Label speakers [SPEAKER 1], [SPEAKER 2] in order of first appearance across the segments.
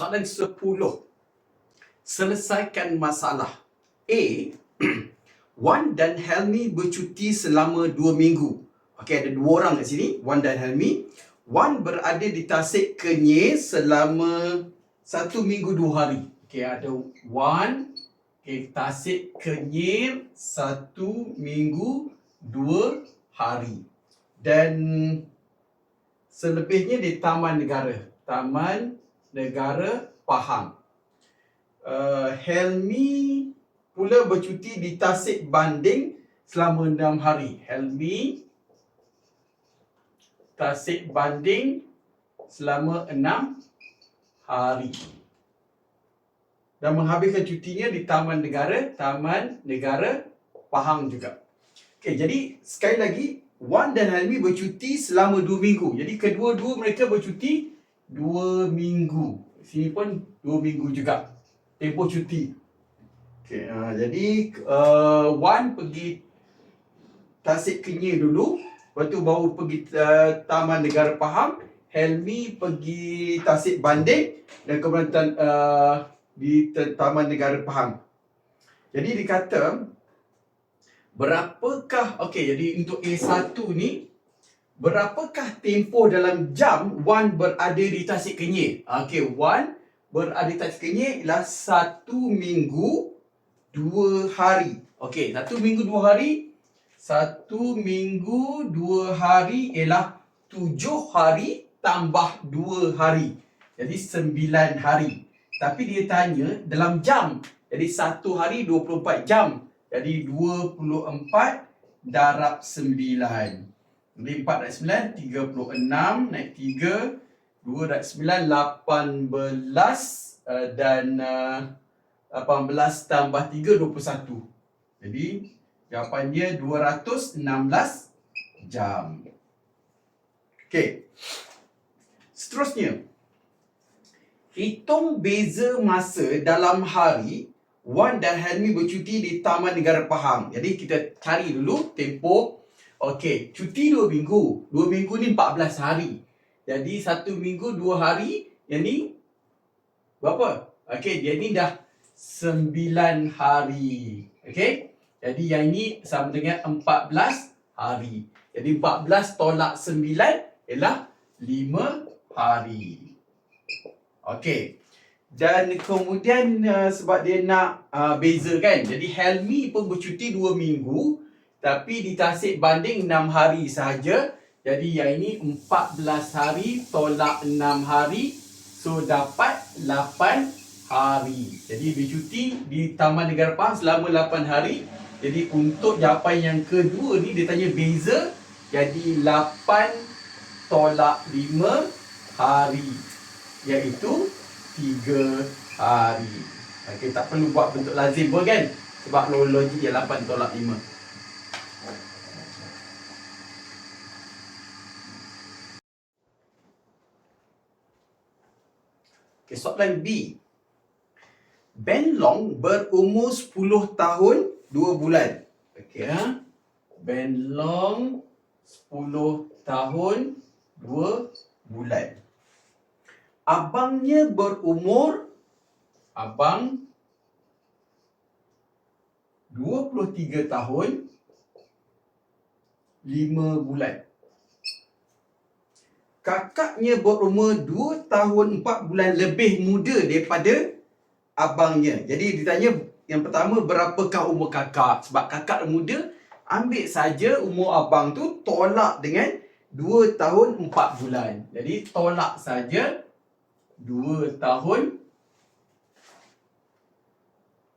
[SPEAKER 1] Soalan 10. Selesaikan masalah. A. Wan dan Helmi bercuti selama 2 minggu. Okey, ada dua orang kat sini, Wan dan Helmi. Wan berada di Tasik Kenyir selama satu minggu dua hari. Okey, ada Wan okay, Tasik Kenyir satu minggu dua hari. Dan selebihnya di Taman Negara. Taman Negara Pahang. Uh, Helmi pula bercuti di Tasik Banding selama enam hari. Helmi Tasik Banding selama enam hari. Dan menghabiskan cutinya di Taman Negara, Taman Negara Pahang juga. Okey, jadi sekali lagi Wan dan Helmi bercuti selama dua minggu. Jadi kedua-dua mereka bercuti dua minggu. Sini pun dua minggu juga. Tempoh cuti. Okey, uh, jadi uh, Wan pergi Tasik Kenyir dulu. Lepas tu baru pergi uh, Taman Negara Pahang. Helmi pergi Tasik Banding dan kemudian uh, di Taman Negara Pahang. Jadi dikata berapakah okey jadi untuk A1 ni berapakah tempoh dalam jam Wan berada di Tasik Kenyir? Okey, Wan berada di Tasik Kenyir ialah satu minggu dua hari. Okey, satu minggu dua hari. Satu minggu dua hari ialah tujuh hari tambah dua hari. Jadi sembilan hari. Tapi dia tanya dalam jam. Jadi satu hari 24 jam. Jadi 24 darab 9. Jadi 4 darab 9, 36 naik 3. 2 darab 9, 18. Uh, dan uh, 18 tambah 3, 21. Jadi jawapannya 216 jam. Okey. Seterusnya. Hitung beza masa dalam hari Wan dan Helmi bercuti di Taman Negara Pahang. Jadi kita cari dulu tempoh. Okey, cuti 2 minggu. 2 minggu ni 14 hari. Jadi satu minggu 2 hari. Yang ni berapa? Okey, dia ni dah 9 hari. Okey? Jadi yang ini sama dengan 14 hari. Jadi 14 tolak 9 ialah 5 hari. Okey. Dan kemudian uh, sebab dia nak uh, beza kan. Jadi Helmi pun bercuti 2 minggu tapi di Tasik Banding 6 hari sahaja. Jadi yang ini 14 hari tolak 6 hari. So dapat 8 hari. Jadi bercuti di Taman Negara Pahang selama 8 hari. Jadi untuk jawapan yang kedua ni dia tanya beza. Jadi 8 tolak 5 hari. Iaitu tiga hari. Okey, tak perlu buat bentuk lazim pun kan? Sebab logik dia 8 tolak 5. Okey, soalan B. Ben Long berumur 10 tahun 2 bulan. Okey, ha? Ben Long 10 tahun 2 bulan abangnya berumur abang 23 tahun 5 bulan. Kakaknya berumur 2 tahun 4 bulan lebih muda daripada abangnya. Jadi ditanya yang pertama berapakah umur kakak? Sebab kakak muda, ambil saja umur abang tu tolak dengan 2 tahun 4 bulan. Jadi tolak saja dua tahun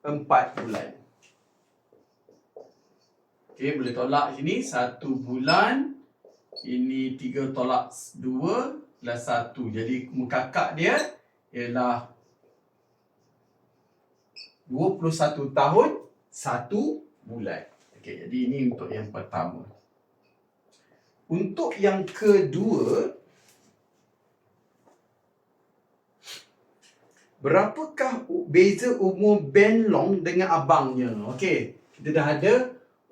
[SPEAKER 1] empat bulan. Okey, boleh tolak sini satu bulan. Ini tiga tolak dua plus satu. Jadi kakak dia ialah 21 tahun satu bulan. Okey, jadi ini untuk yang pertama. Untuk yang kedua, berapakah beza umur Ben Long dengan abangnya? Okey, kita dah ada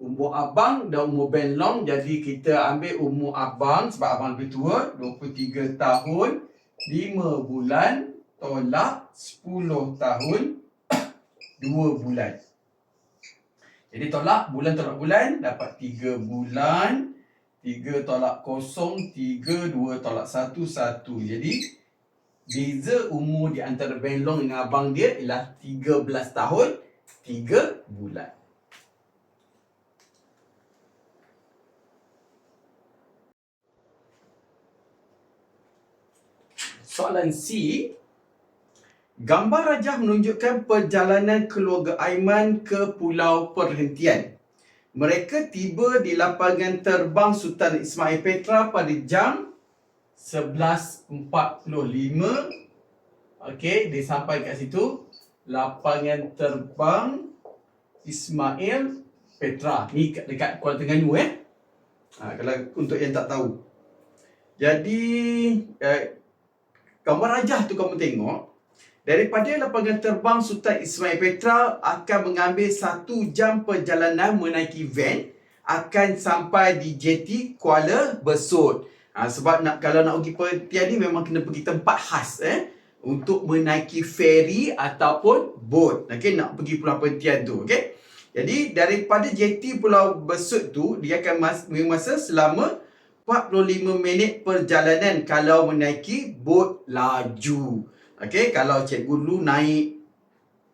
[SPEAKER 1] umur abang dan umur Ben Long. Jadi kita ambil umur abang sebab abang lebih tua, 23 tahun, 5 bulan tolak 10 tahun 2 bulan. Jadi tolak bulan tolak bulan dapat 3 bulan 3 tolak kosong 3 2 tolak 1 1. Jadi beza umur di antara Ben Long dengan abang dia ialah 13 tahun 3 bulan. Soalan C Gambar rajah menunjukkan perjalanan keluarga Aiman ke Pulau Perhentian. Mereka tiba di lapangan terbang Sultan Ismail Petra pada jam 11.45. Okey, dia sampai kat situ. Lapangan terbang Ismail Petra. Ni dekat Kuala Terengganu eh. Ha, kalau untuk yang tak tahu. Jadi, eh, gambar rajah tu kamu tengok. Daripada lapangan terbang Sultan Ismail Petra akan mengambil satu jam perjalanan menaiki van akan sampai di JT Kuala Besut. Ha, sebab nak kalau nak pergi perhentian ni memang kena pergi tempat khas eh untuk menaiki ferry ataupun boat. Okey nak pergi pulau perhentian tu, okey. Jadi daripada JT Pulau Besut tu dia akan mas- masa selama 45 minit perjalanan kalau menaiki bot laju. Okey, kalau cikgu dulu naik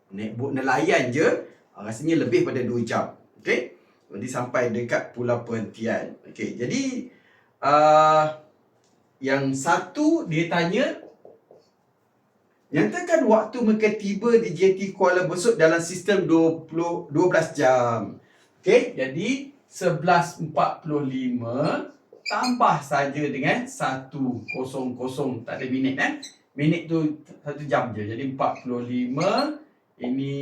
[SPEAKER 1] naik bot nelayan je, rasanya lebih pada 2 jam. Okey. Jadi sampai dekat pulau perhentian. Okey, jadi uh, yang satu dia tanya Nyatakan waktu mereka tiba di JT Kuala Besut dalam sistem 20 12 jam. Okey, jadi 11.45 tambah saja dengan 100 tak ada minit eh. Minit tu satu jam je. Jadi 45 ini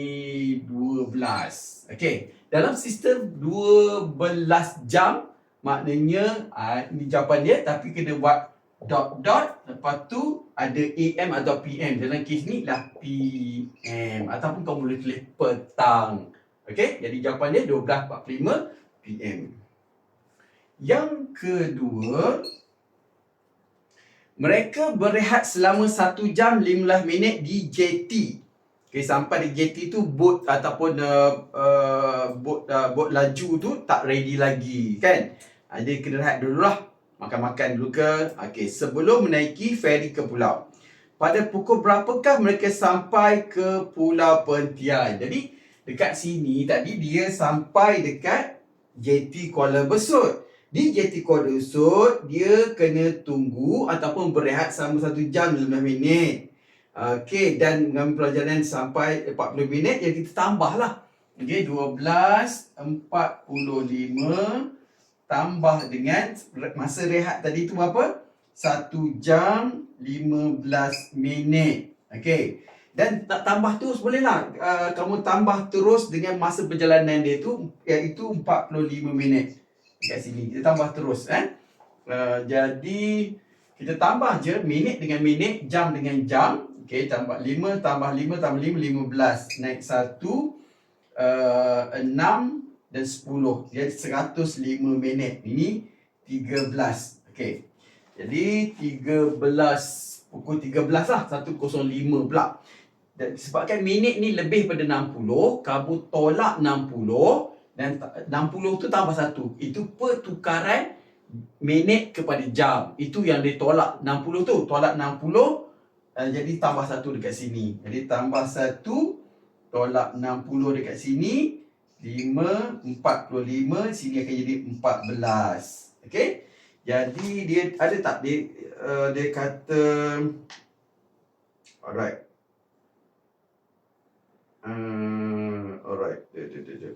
[SPEAKER 1] 12. Okey. Dalam sistem 12 jam maknanya uh, ini jawapan dia tapi kena buat dot dot lepas tu ada AM atau PM. Dalam kes ni lah PM ataupun kau boleh tulis petang. Okey. Jadi jawapan dia 12.45 PM. Yang kedua, mereka berehat selama 1 jam 15 minit di JT. Okay, sampai di JT tu bot ataupun uh, uh, bot uh, bot laju tu tak ready lagi kan. Uh, dia kena rehat dululah. Makan-makan dulu ke. Okay, sebelum menaiki ferry ke pulau. Pada pukul berapakah mereka sampai ke pulau Perhentian? Jadi dekat sini tadi dia sampai dekat JT Kuala Besut. Di JT Besut, dia kena tunggu ataupun berehat selama 1 jam 15 minit. Okey, dan mengambil pelajaran sampai 40 minit, yang kita tambahlah. Okey, 12, 45, tambah dengan masa rehat tadi tu apa? 1 jam 15 minit. Okey. Dan tak tambah terus bolehlah. Uh, kamu tambah terus dengan masa perjalanan dia tu iaitu 45 minit kat sini. Kita tambah terus eh. Uh, jadi kita tambah je minit dengan minit, jam dengan jam. Okey, tambah 5 tambah 5 tambah 5 15. Naik 1 uh, 6 dan 10. Jadi 105 minit. Ini 13. Okey. Jadi 13 pukul 13 lah 105 pula. Dan sebabkan minit ni lebih pada 60, kamu tolak 60 dan 60 tu tambah satu. Itu pertukaran minit kepada jam. Itu yang ditolak 60 tu. Tolak 60 uh, eh, jadi tambah satu dekat sini. Jadi tambah satu tolak 60 dekat sini 5 45 sini akan jadi 14. Okey? Jadi dia ada tak dia uh, dia kata alright. Hmm, alright.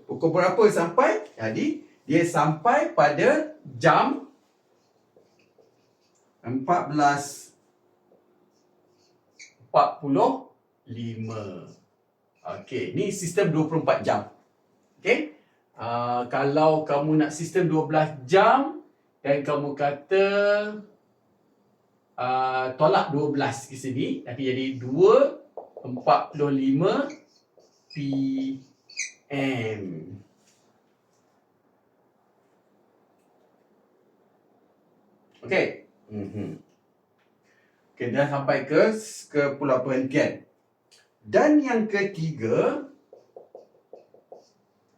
[SPEAKER 1] Pukul berapa sampai? Jadi, dia sampai pada jam 14.45. Okey, ni sistem 24 jam. Okey. Uh, kalau kamu nak sistem 12 jam dan kamu kata uh, tolak 12 ke sini, nanti jadi 2 45 PM. Okey. Mhm. Okay, dah sampai ke ke pulau perhentian. Dan yang ketiga,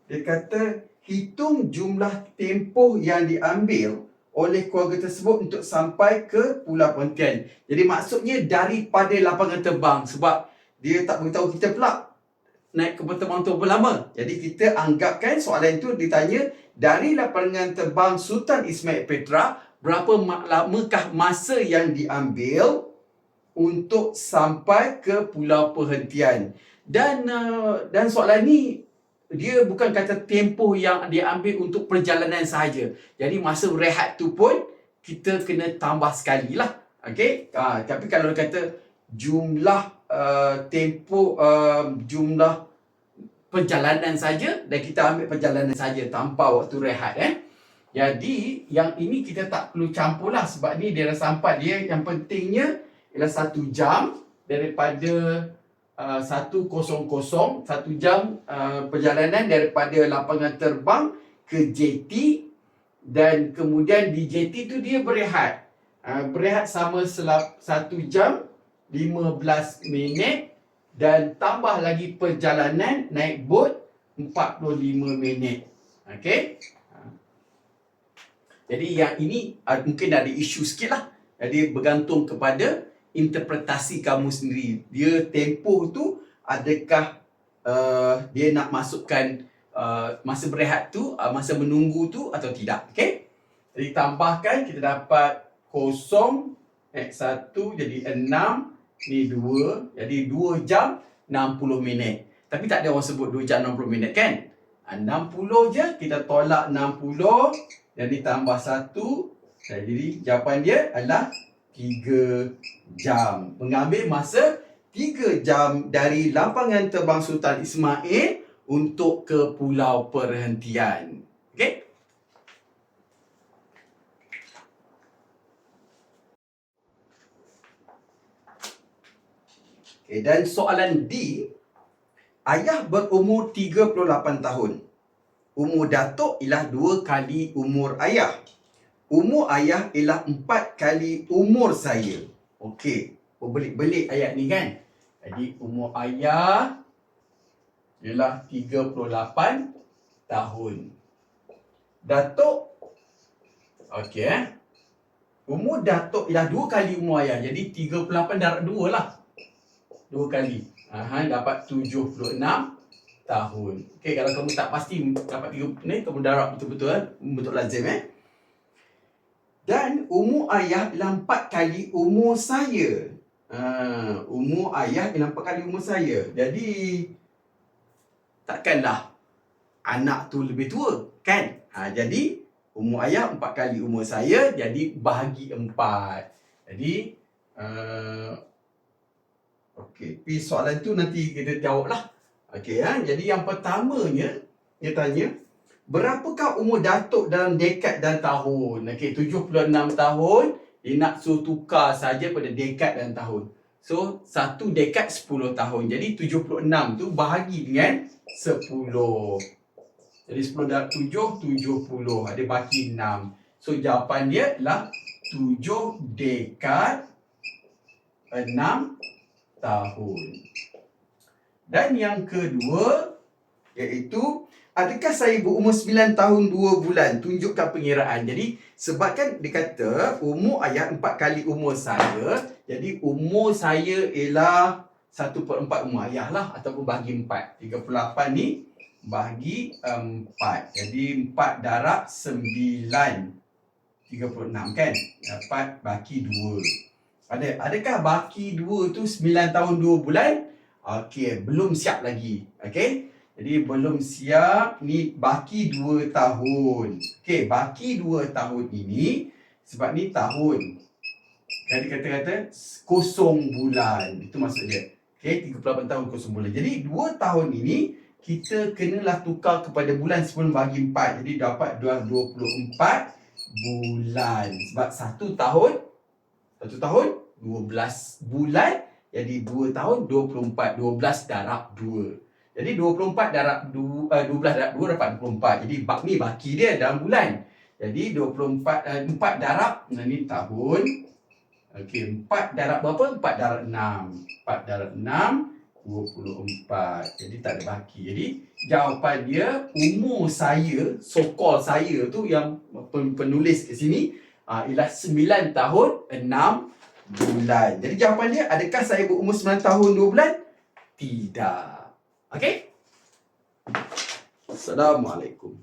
[SPEAKER 1] dia kata hitung jumlah tempoh yang diambil oleh keluarga tersebut untuk sampai ke pulau perhentian. Jadi maksudnya daripada lapangan terbang sebab dia tak beritahu kita pula naik ke terbang tu berapa lama. Jadi kita anggapkan soalan itu ditanya dari lapangan terbang Sultan Ismail Petra berapa lamakah masa yang diambil untuk sampai ke pulau perhentian. Dan uh, dan soalan ni dia bukan kata tempoh yang diambil untuk perjalanan sahaja. Jadi masa rehat tu pun kita kena tambah sekali lah. Okay? Uh, tapi kalau kata jumlah uh, tempoh, uh, jumlah perjalanan saja dan kita ambil perjalanan saja tanpa waktu rehat. Eh? Jadi yang ini kita tak perlu campur lah sebab ni dia dah sampai. Dia yang pentingnya ialah satu jam daripada Uh, satu kosong satu jam uh, perjalanan daripada lapangan terbang ke JT dan kemudian di JT tu dia berehat uh, berehat sama selap satu jam 15 minit dan tambah lagi perjalanan naik bot 45 minit okey jadi yang ini uh, mungkin ada isu sikit lah jadi bergantung kepada interpretasi kamu sendiri. Dia tempoh tu adakah uh, dia nak masukkan uh, masa berehat tu, uh, masa menunggu tu atau tidak. Okay? Jadi tambahkan kita dapat kosong X1 jadi 6 ni 2 jadi 2 jam 60 minit. Tapi tak ada orang sebut 2 jam 60 minit kan? 60 je kita tolak 60 jadi tambah 1 jadi jawapan dia adalah 3 jam. Mengambil masa 3 jam dari lapangan terbang Sultan Ismail untuk ke pulau perhentian. Okey? Okay, dan soalan D, ayah berumur 38 tahun. Umur datuk ialah 2 kali umur ayah. Umur ayah ialah empat kali umur saya. Okey. Berbelik-belik ayat ni kan. Jadi umur ayah ialah 38 tahun. Datuk. Okey eh. Umur Datuk ialah dua kali umur ayah. Jadi 38 darab dua lah. Dua kali. Aha, dapat 76 tahun. Okey, kalau kamu tak pasti dapat 3 ni, kamu darab betul-betul eh. Betul lazim eh. Dan umur ayah ialah empat kali umur saya. Ha, umur ayah ialah empat kali umur saya. Jadi, takkanlah anak tu lebih tua, kan? Ha, jadi, umur ayah empat kali umur saya, jadi bahagi empat. Jadi, uh, okey. Tapi soalan tu nanti kita jawab lah. Okey, ha? jadi yang pertamanya, dia tanya, Berapakah umur Datuk dalam dekad dan tahun? Okey, 76 tahun. Dia nak suruh tukar saja pada dekad dan tahun. So, satu dekad 10 tahun. Jadi, 76 tu bahagi dengan 10. Jadi, 10 darab 7, 70. Ada baki 6. So, jawapan dia adalah 7 dekad 6 tahun. Dan yang kedua, iaitu Adakah saya berumur 9 tahun 2 bulan? Tunjukkan pengiraan. Jadi, sebabkan dia kata umur ayah 4 kali umur saya. Jadi, umur saya ialah 1 per 4 umur ayah lah. Ataupun bahagi 4. 38 ni bahagi 4. Jadi, 4 darab 9. 36 kan? Dapat baki 2. Ada, adakah baki 2 tu 9 tahun 2 bulan? Okey, belum siap lagi. Okey. Jadi belum siap ni baki 2 tahun. Okey, baki 2 tahun ini sebab ni tahun. Jadi kata-kata kosong bulan. Itu maksud dia. Okey, 38 tahun kosong bulan. Jadi 2 tahun ini kita kenalah tukar kepada bulan sebelum bagi 4. Jadi dapat 24 bulan. Sebab 1 tahun 1 tahun 12 bulan. Jadi 2 tahun 24. 12 darab 2. Jadi 24 darab 2, uh, 12 darab 2 dapat 24. Jadi bak ni baki dia dalam bulan. Jadi 24 uh, 4 darab ni tahun. Okey, 4 darab berapa? 4 darab 6. 4 darab 6, 24. Jadi tak ada baki. Jadi jawapan dia umur saya, so called saya tu yang pen- penulis ke sini uh, ialah 9 tahun 6 bulan. Jadi jawapan dia adakah saya berumur 9 tahun 2 bulan? Tidak. Okey? Assalamualaikum.